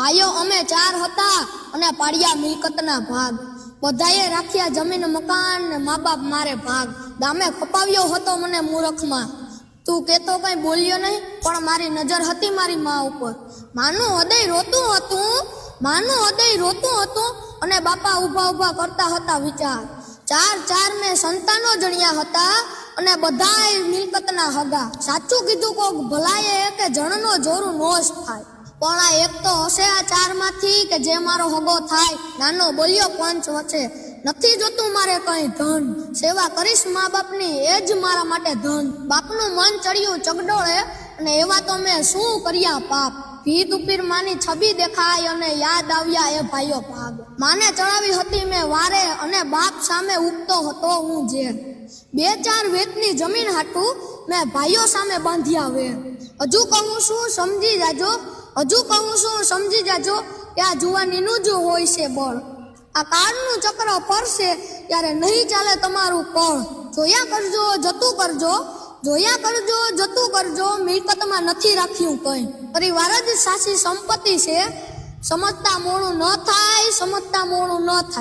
ભાઈઓ, અમે ચાર હતા અને પાડ્યા મિલકતના ભાગ. બધાએ રાખ્યા જમીન, મકાન ને મા બાપ મારે ભાગ. દામે ખપાવ્યો હતો મને મૂરખમાં. તું કેતો કઈ બોલ્યો નહીં, પણ મારી નજર હતી મારી મા ઉપર. માનું હૃદય રોતું હતું, માનું હૃદય રોતું હતું અને બાપા ઊભા ઊભા કરતા હતા વિચાર. ચાર ચાર મેં સંતાનો જણ્યા હતા અને બધાય મિલકતના હગા. સાચું કીધું કોક ભલાએ કે જણનો જોરું નોશ થાય. પણ એક તો હશે આ ચારમાંથી કે જે મારો હગો થાય, નાનો બોલ્યો પંચ વચ્ચે. નથી જોતું મારે કઈ ધન. સેવા કરીશ મા બાપની એ જ મારા માટે ધન. બાપનું મન ચડ્યું ચગડોળે, અને એવા તો મેં શું કર્યા પાપ. ભીત ઉપીર માની છબી દેખાય અને યાદ આવ્યા એ ભાઈઓ ભાગ. માને ચડાવી હતી મેં વારે, અને બાપ સામે ઉગતો હતો હું ઝેર. બે ચાર વેતની જમીન હાટું મેં ભાઈઓ સામે બાંધ્યા વેર. હજુ કહું છું, સમજી જાજો હજુ કહું છું, સમજી જાજો, કે આ જુવાનીનું જ હોય છે બળ. આ કાળનું ચક્ર ફરશે ત્યારે નહીં ચાલે તમારું કળ જોયા કરજો, જતું કરજો, જોયા કરજો, જતું કરજો, મિલકતમાં નથી રાખ્યું કંઈ. પરિવાર જ સાચી સંપત્તિ છે. સમજતા મોણું ન થાય, સમજતા મોણું ન થાય.